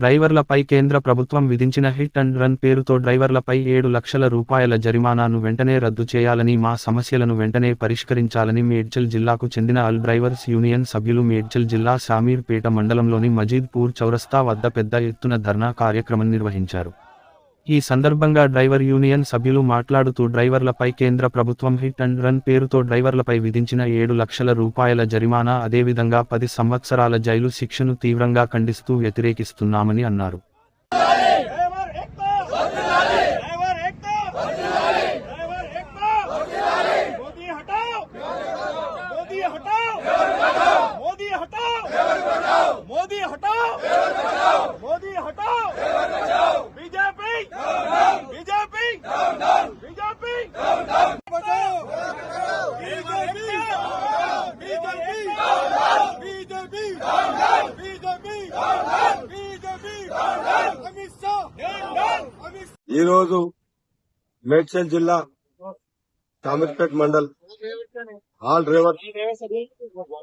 డ్రైవర్లపై కేంద్ర ప్రభుత్వం విధించిన హిట్ అండ్ రన్ పేరుతో డ్రైవర్లపై ఏడు లక్షల రూపాయల జరిమానాను వెంటనే రద్దు చేయాలని మా సమస్యలను వెంటనే పరిష్కరించాలని మేడ్చల్ జిల్లాకు చెందిన అల్ డ్రైవర్స్ యూనియన్ సభ్యులు మేడ్చల్ జిల్లా శామీర్పేట మండలంలోని మజీద్పూర్ చౌరస్తా వద్ద పెద్ద ఎత్తున ధర్నా కార్యక్రమం నిర్వహించారు. ఈ సందర్భంగా డ్రైవర్ యూనియన్ సభ్యులు మాట్లాడుతూ డ్రైవర్లపై కేంద్ర ప్రభుత్వం హిట్ అండ్ రన్ పేరుతో డ్రైవర్లపై విధించిన ఏడు లక్షల రూపాయల జరిమానా అదేవిధంగా పది సంవత్సరాల జైలు శిక్షను తీవ్రంగా ఖండిస్తూ వ్యతిరేకిస్తున్నామని అన్నారు. ఈరోజు మేడ్చల్ జిల్లా కామిర్పేట్ మండల్ ఆల్ డ్రైవర్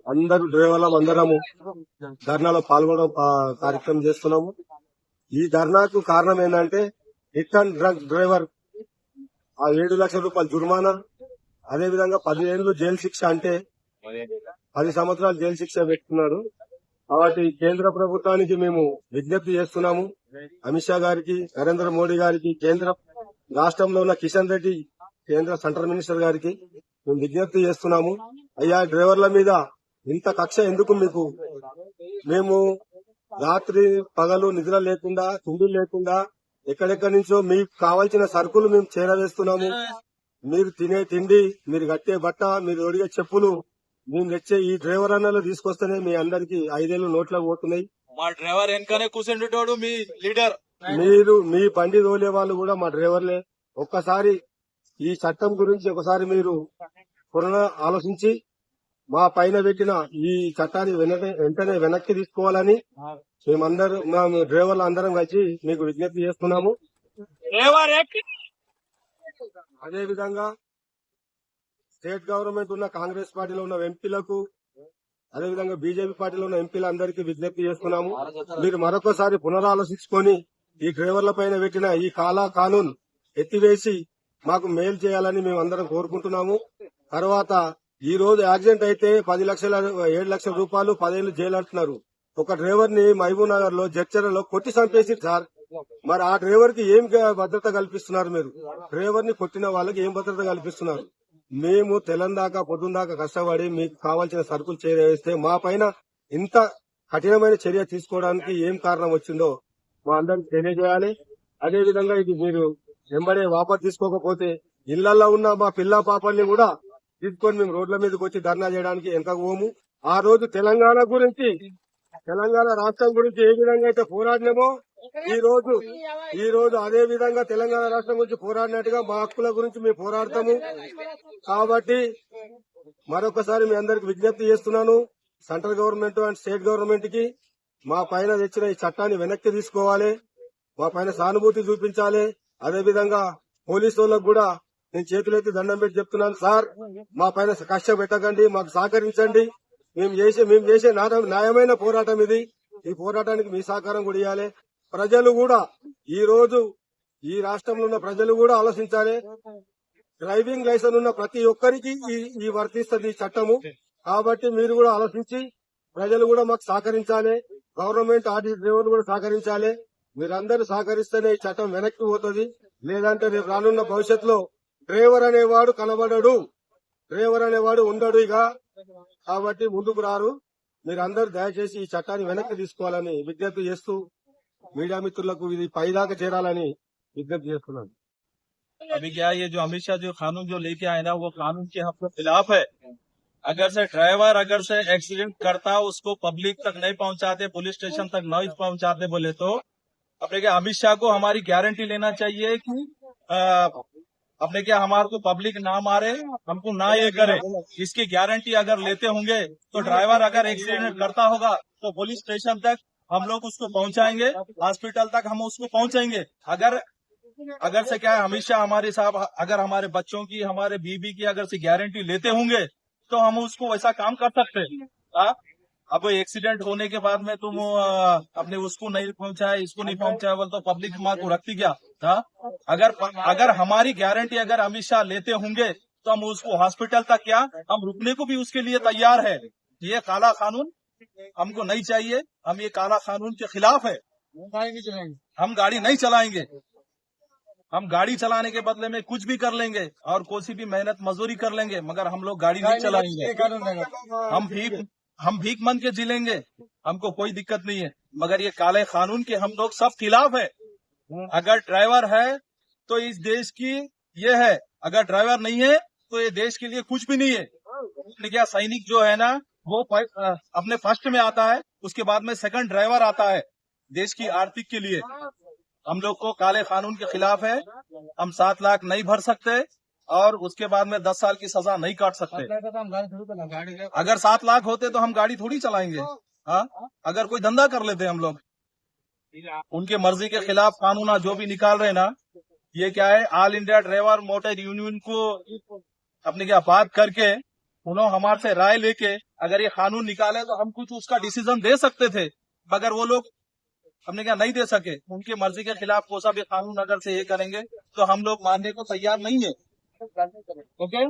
అందరు డ్రైవర్లం అందరము ధర్నాలో పాల్గొనడం కార్యక్రమం చేస్తున్నాము. ఈ ధర్నాకు కారణం ఏంటంటే హిట్ అండ్ డ్రగ్ డ్రైవర్ ఆ ఏడు లక్షల రూపాయల జుర్మానా. అదే విధంగా పదిహేను జైలు శిక్ష అంటే పది సంవత్సరాలు జైలు శిక్ష పెట్టుకున్నాడు. కాబట్టి కేంద్ర ప్రభుత్వానికి మేము విజ్ఞప్తి చేస్తున్నాము. అమిత్ షా గారికి నరేంద్ర మోడీ గారికి కేంద్ర రాష్ట్రంలో ఉన్న కిషన్ రెడ్డి కేంద్ర సెంట్రల్ మినిస్టర్ గారికి మేము విజ్ఞప్తి చేస్తున్నాము. అయ్యా డ్రైవర్ల మీద ఇంత కక్ష ఎందుకు మీకు? మేము రాత్రి పగలు నిద్ర లేకుండా తిండి లేకుండా ఎక్కడెక్కడి నుంచో మీకు కావాల్సిన సరుకులు మేము చేరవేస్తున్నాము. మీరు తినే తిండి మీరు కట్టే బట్ట మీరు ఒడిగే చెప్పులు మేము తెచ్చే ఈ డ్రైవర్ అన్నలు తీసుకొస్తేనే మీ అందరికి ఐదేళ్ళు నోట్లో పోతున్నాయి. మా డ్రైవర్ వెనకనే కూర్చుండేటోడు మీ లీడర్. మీరు మీ బండి తోలే వాళ్ళు కూడా మా డ్రైవర్లే. ఒక్కసారి ఈ చట్టం గురించి ఒకసారి మీరు పునః ఆలోచించి మా పైన పెట్టిన ఈ చట్టాన్ని వెనక- వెంటనే వెనక్కి తీసుకోవాలని మేమందరం మా డ్రైవర్లు అందరం కలిసి మీకు విజ్ఞప్తి చేస్తున్నాము. అదే విధంగా స్టేట్ గవర్నమెంట్ ఉన్న కాంగ్రెస్ పార్టీలో ఉన్న ఎంపీలకు అదే విధంగా బీజేపీ పార్టీలో ఉన్న ఎంపీలందరికీ విజ్ఞప్తి చేస్తున్నాము. మీరు మరొకసారి పునరాలోచించుకొని ఈ డ్రైవర్ల పైన పెట్టిన ఈ కాలా కానూన్ ఎత్తివేసి మాకు మేలు చేయాలని మేము అందరం కోరుకుంటున్నాము. తర్వాత ఈ రోజు యాక్సిడెంట్ అయితే పది లక్షల ఏడు లక్షల రూపాయలు పదేళ్ళు జైలు అంటున్నారు ఒక డ్రైవర్ని మహబూబ్ నగర్లో జడ్చర్లలో కొట్టి చంపేసి సార్ మరి ఆ డ్రైవర్కి ఏం భద్రత కల్పిస్తున్నారు మీరు? డ్రైవర్ని కొట్టిన వాళ్ళకి ఏం భద్రత కల్పిస్తున్నారు? మేము తెలందాకా పొద్దుందాకా కష్టపడి మీకు కావాల్సిన సరుకులు చేరేస్తే మా పైన ఇంత కఠినమైన చర్య తీసుకోవడానికి ఏం కారణం వచ్చిందో మా అందరికి తెలియజేయాలి. అదే విధంగా ఇది మీరు వెంబడే వాపస్ తీసుకోకపోతే ఇళ్ళలో ఉన్న మా పిల్ల పాపల్ని కూడా తీసుకొని మేము రోడ్ల మీదకి వచ్చి ధర్నా చేయడానికి ఎంత పోము. ఆ రోజు తెలంగాణ గురించి తెలంగాణ రాష్ట్రం గురించి ఏ విధంగా అయితే పోరాడినామో ఈ రోజు ఈ రోజు అదే విధంగా తెలంగాణ రాష్ట్రం గురించి పోరాడినట్టుగా మా హక్కుల గురించి మేము పోరాడతాము. కాబట్టి మరొకసారి మీ అందరికి విజ్ఞప్తి చేస్తున్నాను సెంట్రల్ గవర్నమెంట్ అండ్ స్టేట్ గవర్నమెంట్కి మా పైన తెచ్చిన ఈ చట్టాన్ని వెనక్కి తీసుకోవాలి మా పైన సానుభూతి చూపించాలి. అదే విధంగా పోలీసు వాళ్ళకు కూడా నేను చేతులెత్తి దండం పెట్టి చెప్తున్నాను సార్ మా పైన కష్ట పెట్టకండి మాకు సహకరించండి. మేము చేసే మేము చేసే న్యాయమైన పోరాటం ఇది. ఈ పోరాటానికి మీ సహకారం కూడా ఇవ్వాలి ప్రజలు కూడా ఈ రోజు ఈ రాష్ట్రంలో ఉన్న ప్రజలు కూడా ఆలోచించాలి. డ్రైవింగ్ లైసెన్స్ ఉన్న ప్రతి ఒక్కరికి ఈ- ఈ వర్తిస్తుంది ఈ చట్టము. కాబట్టి మీరు కూడా ఆలోచించి ప్రజలు కూడా మాకు సహకరించాలి. గవర్నమెంట్ ఆర్టీసీ డ్రైవర్లు కూడా సహకరించాలి. మీరందరూ సహకరిస్తేనే ఈ చట్టం వెనక్కి పోతుంది. లేదంటే రేపు రానున్న భవిష్యత్తులో డ్రైవర్ అనేవాడు కనబడడు. డ్రైవర్ అనేవాడు ఉండడు ఇక. కాబట్టి ముందుకు రారు మీరందరూ దయచేసి ఈ చట్టాన్ని వెనక్కి తీసుకోవాలని విజ్ఞప్తి చేస్తూ మీడియా మిత్రులకు ఇది పైదాకా చేరాలని విజ్ఞప్తి చేస్తున్నాను अभी क्या है, ये जो अमित शाह जो कानून जो लेके आए ना वो कानून के हम लोग खिलाफ है अगर से ड्राइवर अगर से एक्सीडेंट करता उसको पब्लिक तक नहीं पहुंचाते पुलिस स्टेशन तक नहीं पहुंचाते बोले तो अपने क्या अमित शाह को हमारी गारंटी लेना चाहिए कि अ, अपने क्या हमारे को पब्लिक ना मारे, हमको ना ये करे। इसकी गारंटी अगर लेते होंगे तो ड्राइवर अगर एक्सीडेंट करता होगा तो पुलिस स्टेशन तक हम लोग उसको पहुंचाएँगे हॉस्पिटल तक हम उसको पहुंचाएँगे। अगर अगर से क्या है हमेशा हमारे साहब, अगर हमारे बच्चों की, हमारे बीबी की अगर से गारंटी लेते होंगे तो हम उसको वैसा काम कर सकते हैं। हाँ? अब एक्सीडेंट होने के बाद में तुम अपने उसको नहीं पहुँचाए इसको नहीं पहुँचाए बोल तो पब्लिक माँ को रखती क्या था अगर अगर हमारी गारंटी अगर अमित शाह लेते होंगे तो हम उसको हॉस्पिटल तक क्या हम रुकने को भी उसके लिए तैयार है। ये काला कानून हमको नहीं चाहिए हम ये काला कानून के खिलाफ है। हम गाड़ी नहीं चलाएँगे। हम गाड़ी चलाने के बदले में कुछ भी कर लेंगे और कोई भी मेहनत मजदूरी कर लेंगे मगर हम लोग गाड़ी नहीं चलाएँगे। हम भीख हम भीख मन के जी लेंगे हमको कोई दिक्कत नहीं है। मगर ये काले कानून के हम लोग सब खिलाफ है। अगर ड्राइवर है तो इस देश की ये है। अगर ड्राइवर नहीं है तो ये देश के लिए कुछ भी नहीं है। क्या सैनिक जो है ना, वो अपने फ़र्स्ट में आता है, उसके बाद में सेकंड ड्राइवर आता है देश की आर्थिक के लिए। हम लोग को काले कानून के खिलाफ है। हम सात लाख नहीं भर सकते। और उसके बाद में दस साल की सजा नहीं काट सकते। अगर सात लाख होते तो हम गाड़ी थोड़ी चलाएँगे। हाँ। अगर कोई धंधा कर लेते हम लोग। उनके मर्ज़ी के खिलाफ कानून जो भी निकाल रहे ना ये क्या है? All India driver motor union को अपने क्या बात करके उन्होंने हमारे से राय लेके अगर ये कानून निकाले तो हम कुछ उसका डिसीज़न दे सकते थे। मगर वो लोग हमने क्या नहीं दे सके। उनकी मर्ज़ी के खिलाफ कोई सा भी कानून अगर से ये करेंगे तो हम लोग मानने को तैयार नहीं है। Okay